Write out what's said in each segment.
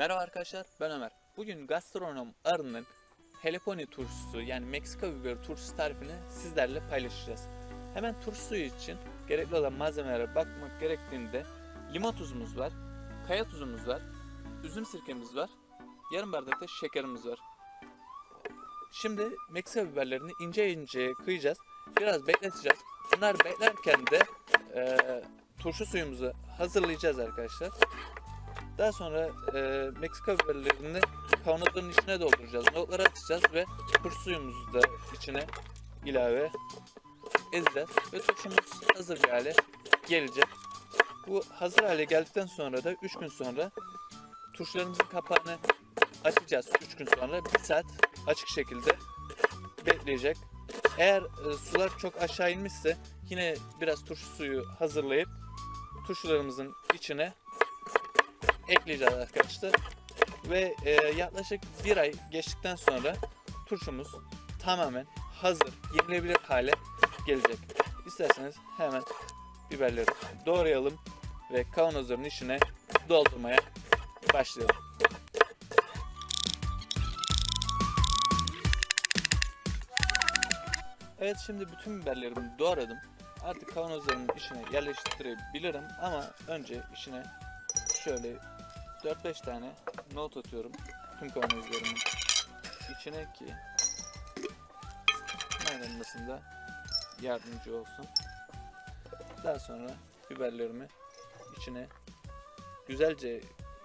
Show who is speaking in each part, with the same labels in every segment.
Speaker 1: Merhaba arkadaşlar ben Ömer. Bugün gastronom Arı'nın Heleponi turşusu yani Meksika biberi turşusu tarifini sizlerle paylaşacağız. Hemen turşu için gerekli olan malzemelere bakmak gerektiğinde limon tuzumuz var, kaya tuzumuz var, üzüm sirkemiz var, yarım bardak da şekerimiz var. Şimdi Meksika biberlerini ince ince kıyacağız. Biraz bekleteceğiz. Bunlar beklerken de eee, turşu suyumuzu hazırlayacağız arkadaşlar. Daha sonra e, Meksika biberlerini kavanozların içine dolduracağız. Nohutları atacağız ve turşu suyumuzu da içine ilave edeceğiz. Ve turşumuz hazır bir hale gelecek. Bu hazır hale geldikten sonra da 3 gün sonra turşularımızın kapağını açacağız. 3 gün sonra 1 saat açık şekilde bekleyecek. Eğer e, sular çok aşağı inmişse yine biraz turşu suyu hazırlayıp turşularımızın içine ekleyeceğiz arkadaşlar. Ve e, yaklaşık bir ay geçtikten sonra turşumuz tamamen hazır, yenilebilir hale gelecek. İsterseniz hemen biberleri doğrayalım ve kavanozların içine doldurmaya başlayalım. Evet şimdi bütün biberlerimi doğradım. Artık kavanozların içine yerleştirebilirim ama önce içine şöyle 4-5 tane not atıyorum tüm kavanozlarımın içine ki maylanmasında yardımcı olsun. Daha sonra biberlerimi içine güzelce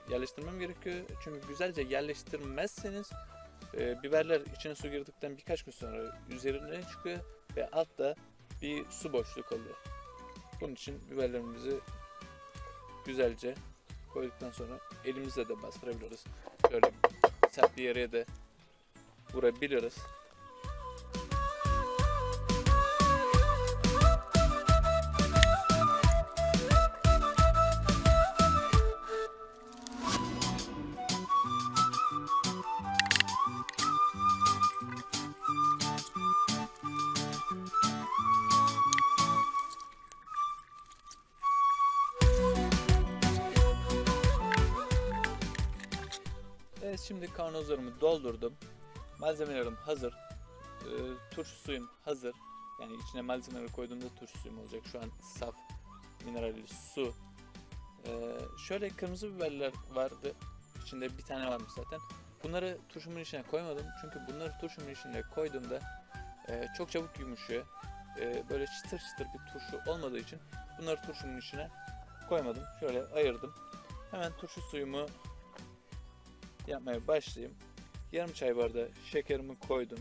Speaker 1: yerleştirmem gerekiyor. Çünkü güzelce yerleştirmezseniz e, biberler içine su girdikten birkaç gün sonra üzerine çıkıyor ve altta bir su boşluğu kalıyor. Bunun için biberlerimizi güzelce koyduktan sonra elimizle de bastırabiliriz. Şöyle sert bir yere de vurabiliriz. Şimdi kavanozlarımı doldurdum. Malzemelerim hazır. Ee, turşu suyum hazır. Yani içine malzemeleri koyduğumda turşu suyum olacak. Şu an saf mineralli su. Ee, şöyle kırmızı biberler vardı. İçinde bir tane varmış zaten. Bunları turşumun içine koymadım. Çünkü bunları turşumun içine koyduğumda e, çok çabuk yumuşuyor. E, böyle çıtır çıtır bir turşu olmadığı için bunları turşumun içine koymadım. Şöyle ayırdım. Hemen turşu suyumu yapmaya başlayayım. Yarım çay bardağı şekerimi koydum.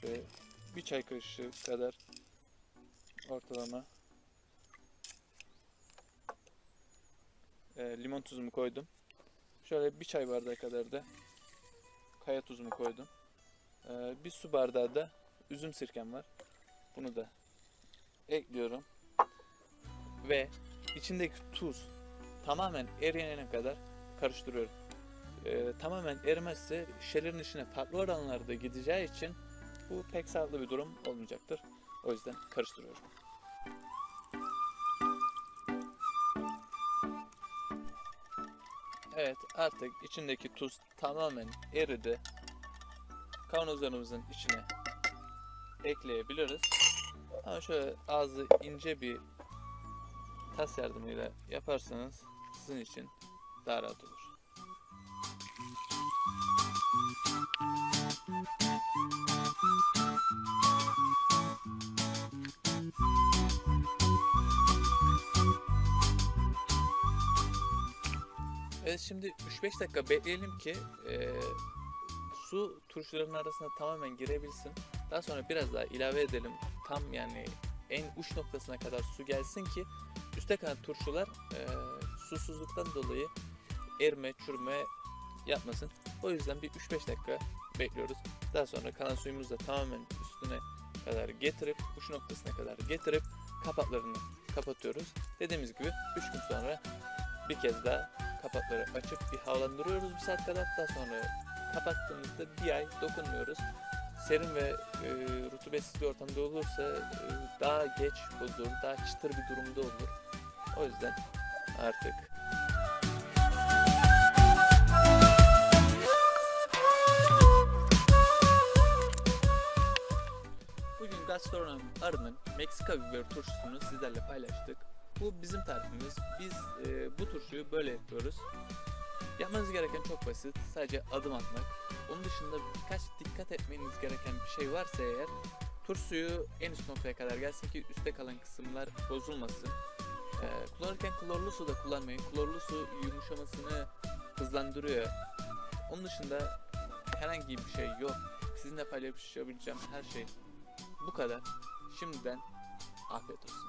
Speaker 1: Şöyle bir çay kaşığı kadar ortalama e, limon tuzumu koydum. Şöyle bir çay bardağı kadar da kaya tuzumu koydum. E, bir su bardağı da üzüm sirkem var. Bunu da ekliyorum. Ve içindeki tuz tamamen eriyene kadar karıştırıyorum. Ee, tamamen erimezse şişelerin içine farklı oranlarda gideceği için bu pek sağlıklı bir durum olmayacaktır. O yüzden karıştırıyorum. Evet artık içindeki tuz tamamen eridi. Kavanozlarımızın içine ekleyebiliriz. Ama şöyle ağzı ince bir tas yardımıyla yaparsanız sizin için daha rahat olur. Evet şimdi 3-5 dakika bekleyelim ki eee, su turşuların arasına tamamen girebilsin. Daha sonra biraz daha ilave edelim. Tam yani en uç noktasına kadar su gelsin ki üstte kalan turşular eee, susuzluktan dolayı erime, çürüme yapmasın. O yüzden bir 3-5 dakika bekliyoruz. Daha sonra kalan suyumuzu da tamamen üstüne kadar getirip, uç noktasına kadar getirip kapaklarını kapatıyoruz. Dediğimiz gibi 3 gün sonra bir kez daha kapakları açıp bir havalandırıyoruz bir saat kadar. Daha sonra kapattığımızda bir ay dokunmuyoruz. Serin ve e, rutubetsiz bir ortamda olursa e, daha geç bozulur, daha çıtır bir durumda olur. O yüzden artık. Bugün gastronom arının Meksika biberi turşusunu sizlerle paylaştık. Bu bizim tarifimiz. Biz e, bu turşuyu böyle yapıyoruz. Yapmanız gereken çok basit. Sadece adım atmak. Onun dışında birkaç dikkat etmeniz gereken bir şey varsa eğer turşuyu en üst noktaya kadar gelsin ki üstte kalan kısımlar bozulmasın. Ee, kullanırken klorlu su da kullanmayın. Klorlu su yumuşamasını hızlandırıyor. Onun dışında herhangi bir şey yok. Sizinle paylaşabileceğim her şey bu kadar. Şimdiden afiyet olsun.